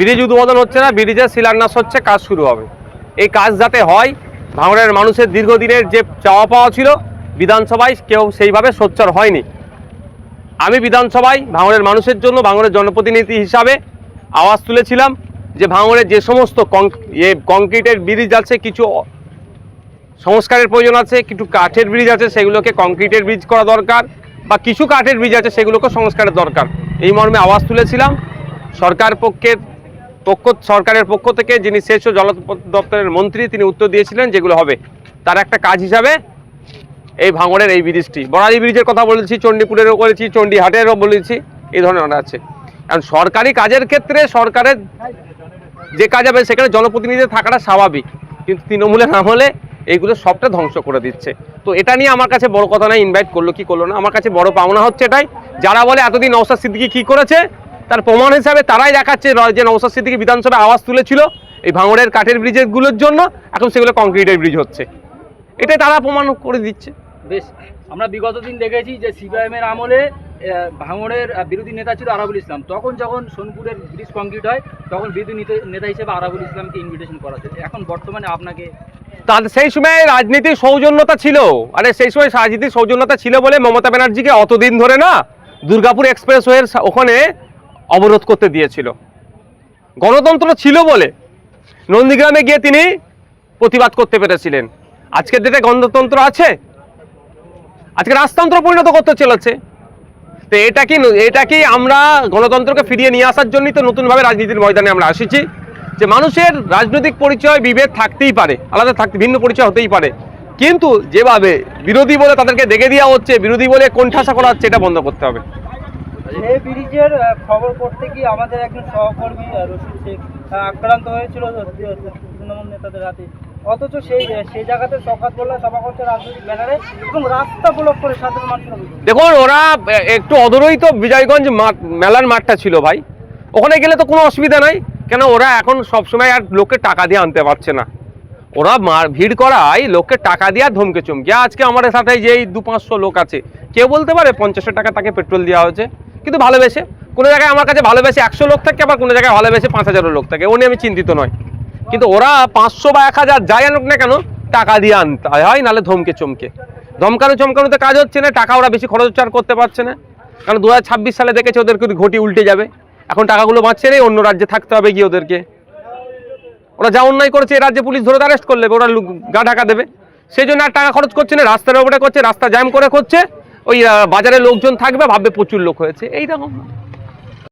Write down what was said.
Bridge উদ্বোধন হচ্ছে না, ব্রিজের শিলান্যাস হচ্ছে, কাজ শুরু হবে। এই কাজ যাতে হয়, ভাঙড়ের মানুষের দীর্ঘদিনের যে চাওয়া পাওয়া ছিল, বিধানসভায় কেউ সেইভাবে সোচ্চার হয়নি। আমি বিধানসভায় ভাঙড়ের মানুষের জন্য, ভাঙড়ের জনপ্রতিনিধি হিসাবে আওয়াজ তুলেছিলাম যে ভাঙড়ের যে সমস্ত এ কংক্রিটের ব্রিজ আছে, কিছু সংস্কারের প্রয়োজন আছে, কিছু কাঠের ব্রিজ আছে, সেগুলোকে কংক্রিটের ব্রিজ করা দরকার বা কিছু কাঠের ব্রিজ আছে, সেগুলোকে সংস্কারের দরকার। এই মর্মে আওয়াজ তুলেছিলাম। সরকার পক্ষের পক্ষ, সরকারের পক্ষ থেকে যিনি ও জল দপ্তরের মন্ত্রী, তিনি উত্তর দিয়েছিলেন যেগুলো হবে। তার একটা কাজ হিসাবে এই ভাঙড়ের এই ব্রিজটি। বড়ালি ব্রিজের কথা বলেছি চণ্ডীপুরেরও বলেছি চণ্ডীহাটেরও বলেছি, এই ধরনের আছে। কারণ সরকারি কাজের ক্ষেত্রে সরকারের যে কাজ হবে, সেখানে জনপ্রতিনিধি থাকাটা স্বাভাবিক। কিন্তু তৃণমূলে না হলে এইগুলো সবটা ধ্বংস করে দিচ্ছে। তো এটা নিয়ে আমার কাছে বড় কথা নয় ইনভাইট করল কি করল না। আমার কাছে বড় পাওনা হচ্ছে এটাই, যারা বলে এতদিন নওসাদ সিদ্দিকি কি করেছে তার প্রমাণ হিসাবে তারাই দেখাচ্ছে যে নওসাদ সিদ্দিকি বিধানসভায় আওয়াজ তুলেছিল এই ভাঙড়ের কাঠের ব্রিজেরগুলোর জন্য। এখন সেগুলো কংক্রিটের ব্রিজ হচ্ছে। এটাই তারা প্রমাণ করে দিচ্ছে। বেশ আমরা বিগত দিন দেখেছি যে সিপিআইএম এর আমলে ভাঙড়ের বিরোধী নেতা ছিল আরাবুল ইসলাম। তখন যখন সোনপুরের ব্রিজ কংক্রিট হয় তখন বিরোধী নেতা- হিসেবে আরাবুল ইসলামকে ইনভিটেশন করা হচ্ছে এখন বর্তমানে আপনাকে তার সেই সময় রাজনীতির সৌজন্যতা ছিল। আরে সেই সময় রাজনীতির সৌজন্যতা ছিল বলে মমতা ব্যানার্জিকে অতদিন ধরে না দুর্গাপুর এক্সপ্রেস ওয়ের ওখানে অবরোধ করতে দিয়েছিল। গণতন্ত্র ছিল বলে নন্দীগ্রামে গিয়ে তিনি প্রতিবাদ করতে পেরেছিলেন। আজকের ডেটে গণতন্ত্র আছে, আজকে রাজতন্ত্র পরিণত করতে চলেছে। তো এটা কি এটা কি আমরা গণতন্ত্রকে ফিরিয়ে নিয়ে আসার জন্যই তো নতুনভাবে রাজনীতির ময়দানে আমরা আসিছি? যে মানুষের রাজনৈতিক পরিচয়, বিভেদ থাকতেই পারে, আলাদা থাকতে, ভিন্ন পরিচয় হতেই পারে। কিন্তু যেভাবে বিরোধী বলে তাদেরকে দেখে দেওয়া হচ্ছে, বিরোধী বলে কোণঠাসা করা হচ্ছে, এটা বন্ধ করতে হবে। এই ব্রিজের খবর করতে গিয়ে আমাদের একজন সহকর্মী রশিদ শেখ আক্রান্ত হয়েছিল তৃণমূল নেতাদের হাতে। অথচ সেই সেই জায়গাতে সকাত বললা সভা করছে রাজনৈতিক ব্যানারে এবং রাস্তা ব্লক করে সাধারণ অভিযোগ। দেখুন, ওরা একটু অদূরই তো বিজয়গঞ্জ মেলার মাঠটা ছিল ভাই। ওখানে গেলে তো কোনো অসুবিধা নাই। কেন, ওরা এখন সবসময় আর লোককে টাকা দিয়ে আনতে পারছে না। ওরা মার, ভিড় করায় লোককে টাকা দিয়ে ধমকে চমকে। আজকে আমাদের সাথে যেই দু পাঁচশো লোক আছে, কেউ বলতে পারে পঞ্চাশশো টাকা তাকে পেট্রোল দেওয়া হয়েছে। কিন্তু ভালোবেসে। কোনো জায়গায় আমার কাছে ভালোবেসে একশো লোক থাকে, আবার কোনো জায়গায় ভালোবেসে পাঁচ হাজারও লোক থাকে। ও নিয়ে আমি চিন্তিত নয়। কিন্তু ওরা পাঁচশো বা এক হাজার যাই আনুক না কেন, টাকা দিয়ে আনতে হয়। নাহলে ধমকে চমকে। ধমকানো চমকানোতে কাজ হচ্ছে না, টাকা ওরা বেশি খরচার করতে পারছে না। কারণ দু হাজার ছাব্বিশ সালে দেখেছে ওদেরকে ঘটি উল্টে যাবে। এখন টাকাগুলো বাঁচছে নেই অন্য রাজ্যে থাকতে হবে গিয়ে ওদেরকে। ওরা যা অন্যায় করেছে, এই রাজ্যে পুলিশ ধরে অ্যারেস্ট করলে, ওরা গা ঢাকা দেবে। সেই জন্য আর টাকা খরচ করছে না, রাস্তার ওপরে করছে, রাস্তা জ্যাম করে করছে। ওই বাজারে লোকজন থাকবে ভাববে প্রচুর লোক হয়েছে। এইরকম।